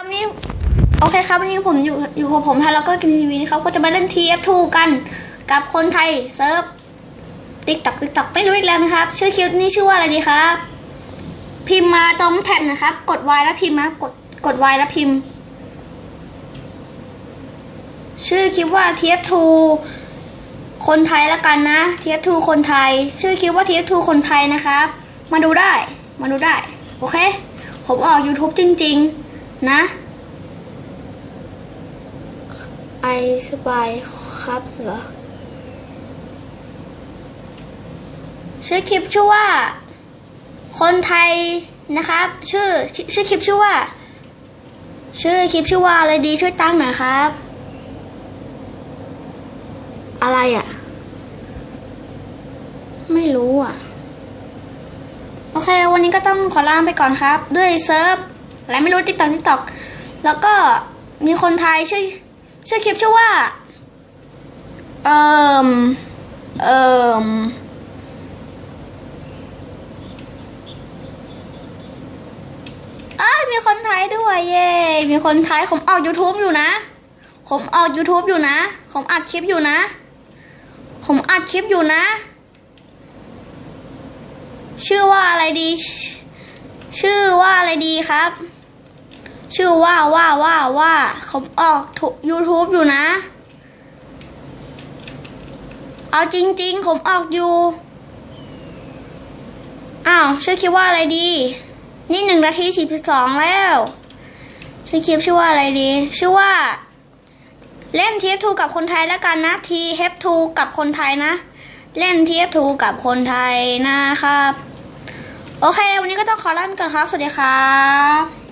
วันนี้โอเคครับวันนี้ผมอยู่อยู่กับผมไทยแล้วก็กินทีวีนะครับก็จะมาเล่น TF2 กันกับคนไทยเซิร์ฟติ๊กตักติ๊กตักไม่รู้อีกแล้วนะครับ ชื่อคลิปนี้ชื่อว่าอะไรดีครับ พิมพ์มาตรงแท็บนะครับ กด Y แล้วพิมพ์มากดกด Y แล้วพิมพ์ ชื่อคลิปว่า TF2 คนไทยแล้วกันนะ TF2 คนไทย ชื่อคลิปว่า TF2 คนไทยนะครับ มาดูได้มาดูได้โอเค ผมออก YouTube จริง ๆ นะ ไอสบายครับเหรอ ชื่อคลิปชื่อว่า คนไทยนะครับ ชื่อชื่อคลิปชื่อว่า ชื่อคลิปชื่อว่าอะไรดีช่วยตั้งหน่อยครับ อะไรอะ่ะ ไม่รู้อะ โอเค วันนี้ก็ต้องขอลาไปก่อนครับ ด้วยเซิร์ฟ อะไรไม่รู้ติ๊กต็อกติ๊กต็อกแล้วก็มีคนไทยชื่อชื่อคลิปชื่อว่า เอ่มเอ่มอ้ยมีคนไทยด้วย เย้มีคนไทยผมออก YouTube อยู่นะ ผมออก YouTube อยู่นะ ผมอัดคลิปอยู่นะ ผมอัดคลิปอยู่นะ ชื่อว่าอะไรดี ชื่อว่าอะไรดีครับ ชื่อว่าว่าว่าว่าผมออก YouTube อยู่นะ เอาจริง ๆ ผมออกอยู่ อ้าวชื่อคลิปว่าอะไรดี นี่หนึ่งนาทีสี่สิบสองแล้ว ชื่อคลิปชื่อว่าอะไรดี ชื่อว่า เล่น TF2 กับคนไทยแล้วกันนะ TF2 กับคนไทยนะ เล่น TF2 กับคนไทยนะครับ โอเค วันนี้ก็ต้องขอลาไปก่อนครับ สวัสดีครับ